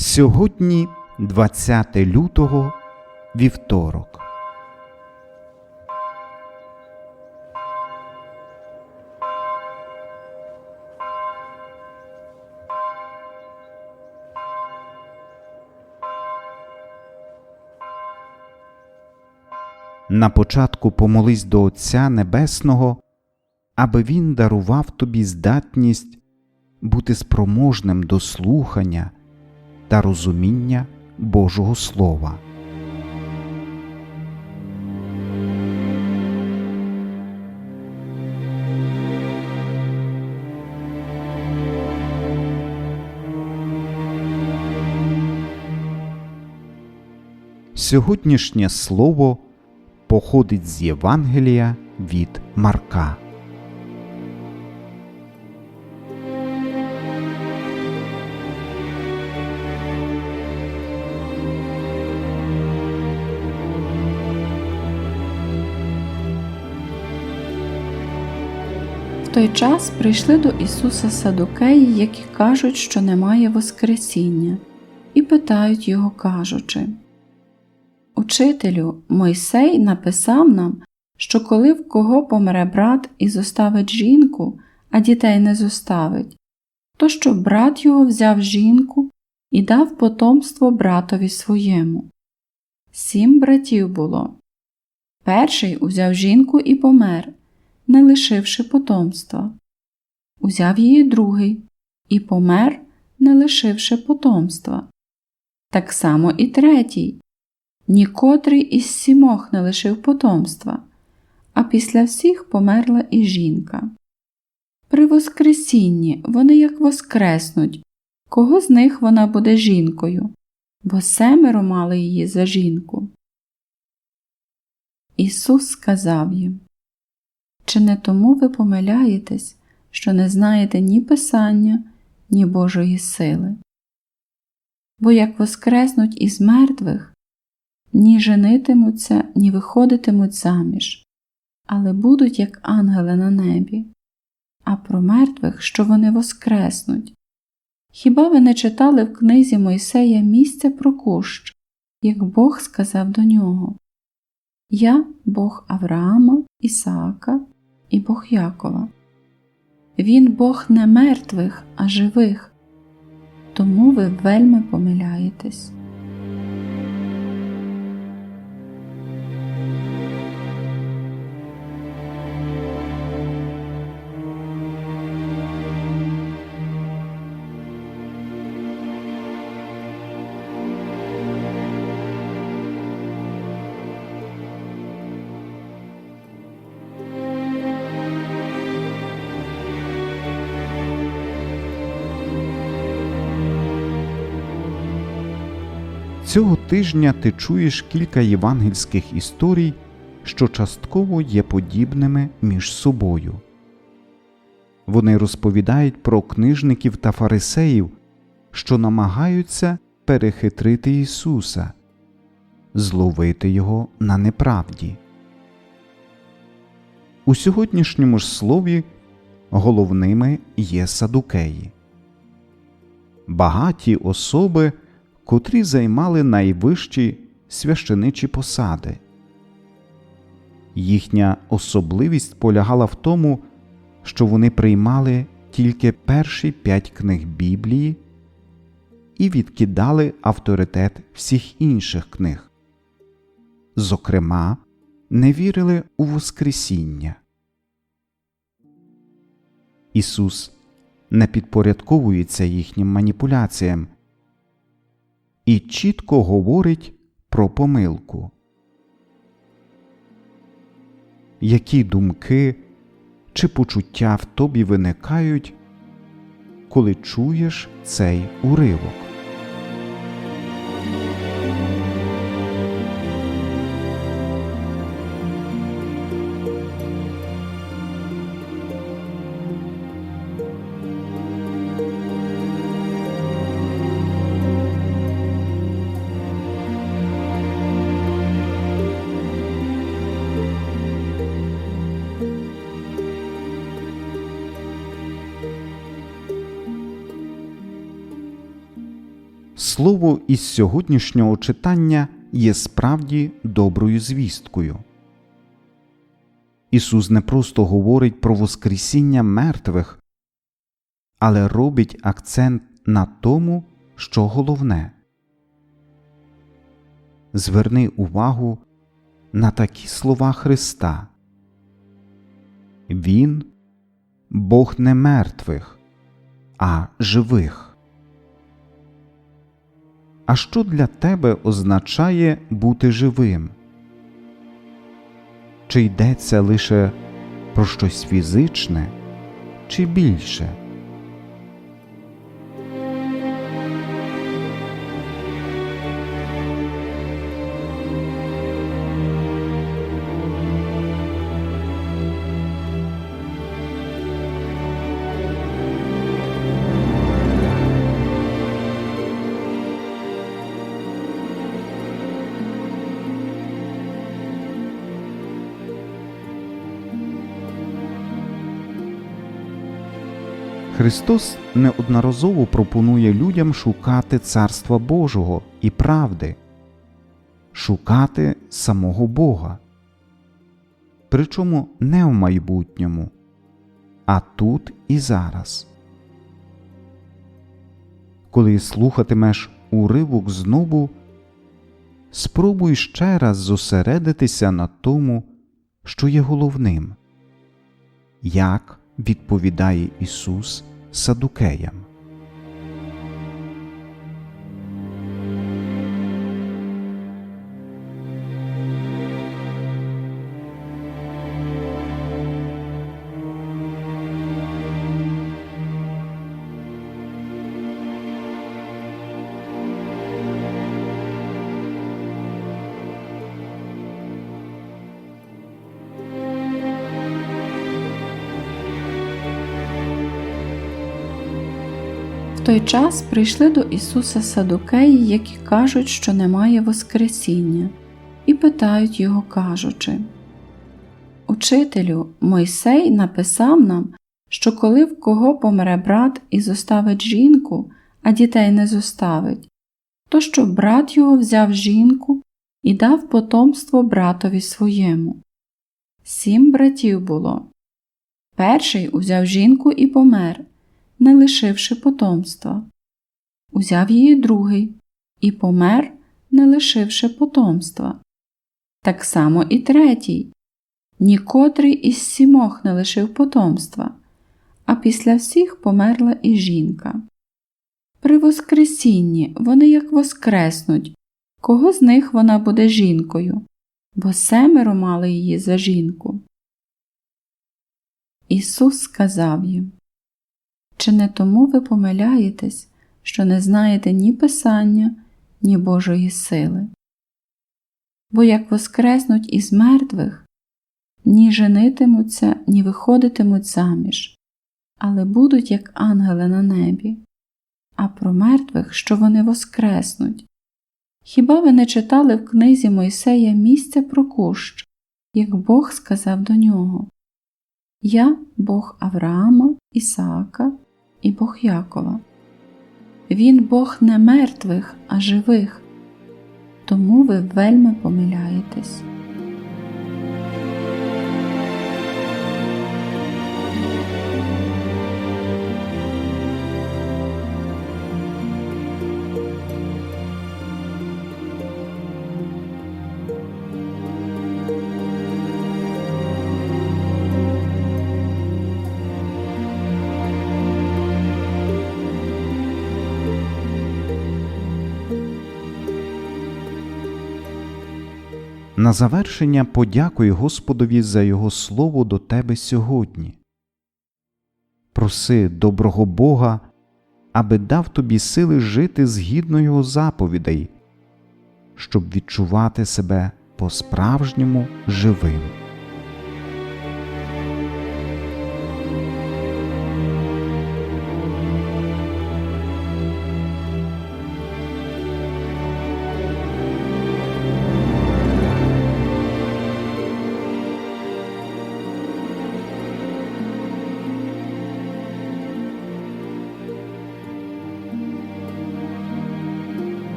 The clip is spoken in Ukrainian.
Сьогодні 20 лютого, вівторок. На початку помолись до Отця Небесного, аби Він дарував тобі здатність бути спроможним до слухання та розуміння Божого Слова. Сьогоднішнє слово походить з Євангелія від Марка. Той час прийшли до Ісуса Садукеї, які кажуть, що немає Воскресіння, і питають його, кажучи Учителю, Мойсей написав нам, що коли в кого помре брат і зоставить жінку, а дітей не зоставить, то щоб брат його взяв жінку і дав потомство братові своєму. Сім братів було. Перший узяв жінку і помер, не лишивши потомства. Узяв її другий і помер, не лишивши потомства. Так само і третій. Нікотрий із сімох не лишив потомства, а після всіх померла і жінка. При Воскресінні вони як воскреснуть, кого з них вона буде жінкою, бо семеро мали її за жінку. Ісус сказав їм Чи не тому ви помиляєтесь, що не знаєте ні Писання, ні Божої сили? Бо як воскреснуть із мертвих, ні женитимуться, ні виходитимуть заміж, але будуть як ангели на небі, а про мертвих, що вони воскреснуть. Хіба ви не читали в книзі Мойсея місця про кущ, як Бог сказав до нього Я Бог Авраама, Ісаака і Бог Якова. Він Бог не мертвих, а живих, тому ви вельми помиляєтесь. Цього тижня ти чуєш кілька євангельських історій, що частково є подібними між собою. Вони розповідають про книжників та фарисеїв, що намагаються перехитрити Ісуса, зловити Його на неправді. У сьогоднішньому ж слові головними є садукеї. Багаті особи котрі займали найвищі священичі посади. Їхня особливість полягала в тому, що вони приймали тільки перші п'ять книг Біблії і відкидали авторитет всіх інших книг. Зокрема, не вірили у Воскресіння. Ісус не підпорядковується їхнім маніпуляціям і чітко говорить про помилку. Які думки чи почуття в тобі виникають, коли чуєш цей уривок? Слово із сьогоднішнього читання є справді доброю звісткою. Ісус не просто говорить про Воскресіння мертвих, але робить акцент на тому, що головне. Зверни увагу на такі слова Христа. Він Бог не мертвих, а живих. А що для тебе означає бути живим? Чи йдеться лише про щось фізичне, чи більше? Христос неодноразово пропонує людям шукати Царства Божого і правди, шукати самого Бога. Причому не в майбутньому, а тут і зараз. Коли слухатимеш уривок знову, спробуй ще раз зосередитися на тому, що є головним. Як відповідає Ісус садукеям. Той час прийшли до Ісуса Садукеї, які кажуть, що немає Воскресіння, і питають його, кажучи Учителю, Мойсей написав нам, що коли в кого помре брат і зоставить жінку, а дітей не зоставить, то щоб брат його взяв жінку і дав потомство братові своєму. Сім братів було. Перший узяв жінку і помер, не лишивши потомства. Узяв її другий і помер, не лишивши потомства. Так само і третій. Нікотрий із сімох не лишив потомства, а після всіх померла і жінка. При Воскресінні вони як воскреснуть, кого з них вона буде жінкою, бо семеро мали її за жінку. Ісус сказав їм Чи не тому ви помиляєтесь, що не знаєте ні Писання, ні Божої сили? Бо як воскреснуть із мертвих, ні женитимуться, ні виходитимуть заміж, але будуть як ангели на небі, а про мертвих, що вони воскреснуть. Хіба ви не читали в книзі Мойсея місця про кущ, як Бог сказав до нього? Я Бог Авраама, Ісаака і Бог Якова. Він Бог не мертвих, а живих, тому ви вельми помиляєтесь. На завершення подякуй Господові за Його слово до тебе сьогодні. Проси доброго Бога, аби дав тобі сили жити згідно Його заповідей, щоб відчувати себе по-справжньому живим.